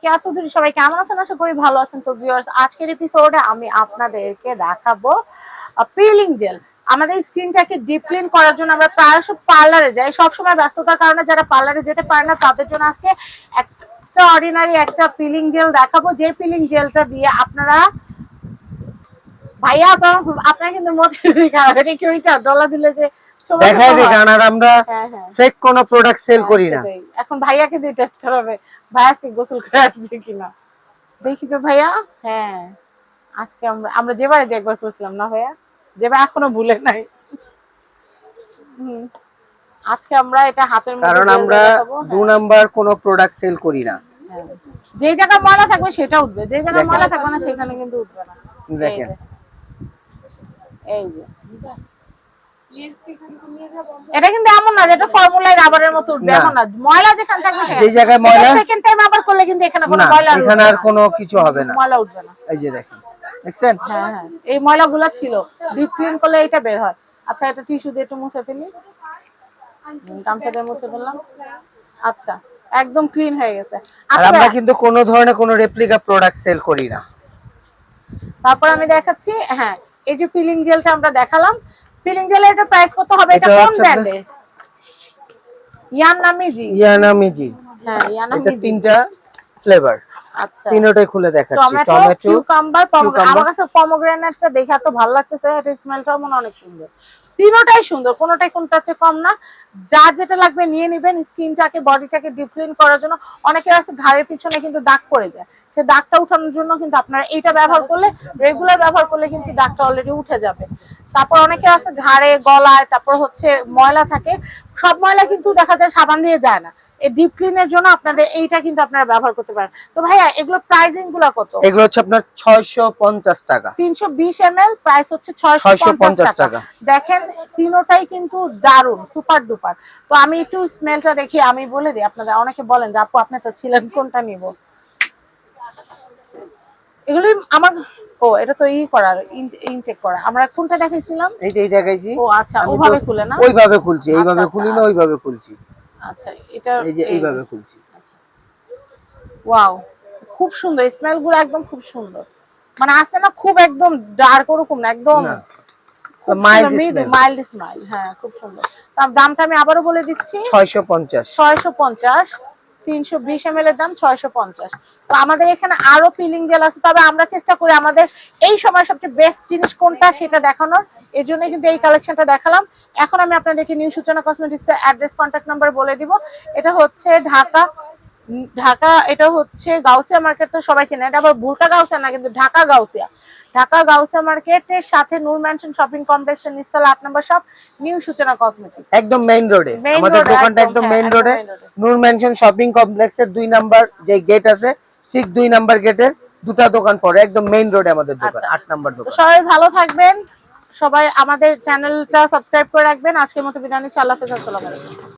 কেয়া চৌধুরী সবাই কেমন আছেন? আশা করি ভালো আছেন। তো আজকের এপিসোডে আমি আপনাদেরকে দেখাবো পিলিং জেল আমাদের স্কিনটাকে করার জন্য আমরা প্রায়শ পার্লারে যাই। সবসময় ব্যস্ততার কারণে যারা পার্লারে যেতে পারে না, তাদের জন্য আজকে একটা অর্ডিনারি একটা পিলিং জেল দেখাবো। যে পিলিং জেলটা দিয়ে আপনারা ভাইয়া, আপনার কিন্তু মোটামুটি খারাপ এটা দিলে যে দিই কারণ আর আমরা হ্যাঁ হ্যাঁ। ফেক কোনো প্রোডাক্ট সেল হ্যাঁ, করি না। এখন ভাইয়াকে দিয়ে টেস্ট করাবে। ভাইয়া আজকে গোসল করে আসছে কিনা? দেখি তো ভাইয়া। হ্যাঁ। আজকে আমরা আমরা যে একবার করছিলাম না ভাইয়া? যেবার এখনও ভুলে নাই। আজকে আমরা এটা হাতের মধ্যে কারণ আমরা দু হ্যাঁ, নাম্বার কোনো প্রোডাক্ট সেল করি না। হ্যাঁ। যে জায়গায় ময়লা থাকবে সেটা উঠবে। যে দেখেন। ময়লা থাকবে না সেখানে কিন্তু উঠবে না। দেখেন। এই যে। এটা কিন্তু এমন না যেটা ফর্মুলায় রাবারের মতো উঠবে। এমন না। ময়লা যেখানে থাকবে যে জায়গায় ময়লা সেকেন্ড টাইম আবার করলে কিন্তু এখানে কোনো ময়লা এখানে আর কোনো কিছু হবে না। ময়লা উঠবে না। এই যে দেখেন দেখছেন? হ্যাঁ হ্যাঁ। এই ময়লাগুলো ছিল। ডিপ ক্লিন করলে এটা বের হয়। আচ্ছা এটা টিস্যু দিয়ে একটু মুছে ফেলি। গামছা দিয়ে মুছে ফেললাম। আচ্ছা একদম ক্লিন হয়ে গেছে। আর আচ্ছা আমরা কিন্তু কোনো ধরনের কোনো রেপ্লিকা প্রোডাক্ট সেল করি না। তারপর আমি দেখাচ্ছি হ্যাঁ এই যে ফিলিং জেলটা আমরা দেখালাম ফিলিং জেলের এটা প্রাইস কত হবে? এটা কোন ব্র্যান্ডের ইয়ান নামিজি হ্যাঁ ইয়ান এটা তিনটা ফ্লেভার আচ্ছা। তিনটাই খুলে দেখাচ্ছি। Tomato cucumber. আমার কাছে পমোগ্রানেটটা দেখে এত ভালো লাগতেছে এটা স্মেলটাও মনে অনেক সুন্দর। তিনোটাই সুন্দর কোনোটাই কোনটা হচ্ছে কম না। যা যেটা লাগবে নিয়ে নেবেন স্কিনটাকে বডিটাকে ডিপ ক্লিন করার জন্য। অনেকের আছে ঘাড়ের পিছনে কিন্তু দাগ পড়ে যায়। সে দাগটা উঠানোর জন্য কিন্তু আপনারা এইটা ব্যবহার করলে রেগুলার ব্যবহার করলে কিন্তু দাগটা অলরেডি উঠে যাবে। তারপর অনেকে আছে ঘাড়ে গলায় তারপর হচ্ছে ময়লা থাকে। সব ময়লা কিন্তু দেখা যায় সাবান দিয়ে যায় না। এই ডিপ ক্লিনের জন্য আপনাদের এইটা কিন্তু আপনারা ব্যবহার করতে পারেন। তো ভাইয়া এগুলো প্রাইসিংগুলো কত? এগুলো হচ্ছে আপনার ছয়শো পঞ্চাশ টাকা। তিনশো বিশ এম এল প্রাইস হচ্ছে 650 টাকা। টাকা। দেখেন তিনোটাই কিন্তু দারুণ সুপার ডুপার তো আমি একটু স্মেলটা দেখি আমি বলে দিই। আপনাদের অনেকে বলেন যে আপু আপনি তো ছিলেন কোনটা নিব? এগুলি আমার ও এটা তো ই করার ইনটেক করা। আমরা কোনটা দেখাইছিলাম? এইটাই দেখাইছি। ও আচ্ছা ওভাবে খুলে না? ওইভাবে খুলছি এইভাবে আচ্ছা, খুলি না আচ্ছা। ওইভাবে খুলছি। আচ্ছা এটা এই যে এইভাবে খুলছি। ওয়াও খুব সুন্দর স্মেলগুলো একদম খুব সুন্দর। মানে আছে না খুব একদম ডার্ক ওরকম না একদম মাইল্ড স্মাইল হ্যাঁ খুব সুন্দর। দামটা আমি আবারও বলে দিচ্ছি। ছয়শো পঞ্চাশ। ছয়শো পঞ্চাশ। তিনশো বিশ এম এর দাম ছয়শো পঞ্চাশ। তো আমাদের এখানে আরও পিলিং জেল আছে, তবে আমরা চেষ্টা করি আমাদের এই সময় সবচেয়ে বেস্ট জিনিস কোনটা সেটা দেখানোর। এর জন্য কিন্তু এই কালেকশনটা দেখালাম। এখন আমি আপনাদেরকে নিউ সূচনা কসমেটিক্স এর অ্যাড্রেস কন্ট্যাক্ট নাম্বার বলে দিব। এটা হচ্ছে ঢাকা ঢাকা, এটা হচ্ছে গাউসিয়া মার্কেট তো সবাই চেনে। এটা আবার ভুলকা গাউসিয়া না, কিন্তু ঢাকা গাউসিয়া। ঢাকা গাউসিয়া মার্কেটের সাথে নূর ম্যানশন শপিং কমপ্লেক্সের নিচতলা আট নম্বর শপ নিউ সূচনা কসমেটিক্স। একদম মেইন রোডে আমাদের দোকানটা একদম, হ্যাঁ, মেইন রোডে এ। নূর ম্যানশন শপিং কমপ্লেক্সের দুই নাম্বার যে গেট আছে ঠিক দুই নাম্বার গেটের দুটা দোকান পড়ে একদম মেইন রোডে আমাদের দোকান আচ্ছা। আট নাম্বার দোকান। সবাই ভালো থাকবেন সবাই আমাদের চ্যানেলটা সাবস্ক্রাইব করে রাখবেন। আজকের মতো বিদায় নিচ্ছি আল্লাহ হাফেজ আসসালামু আলাইকুম।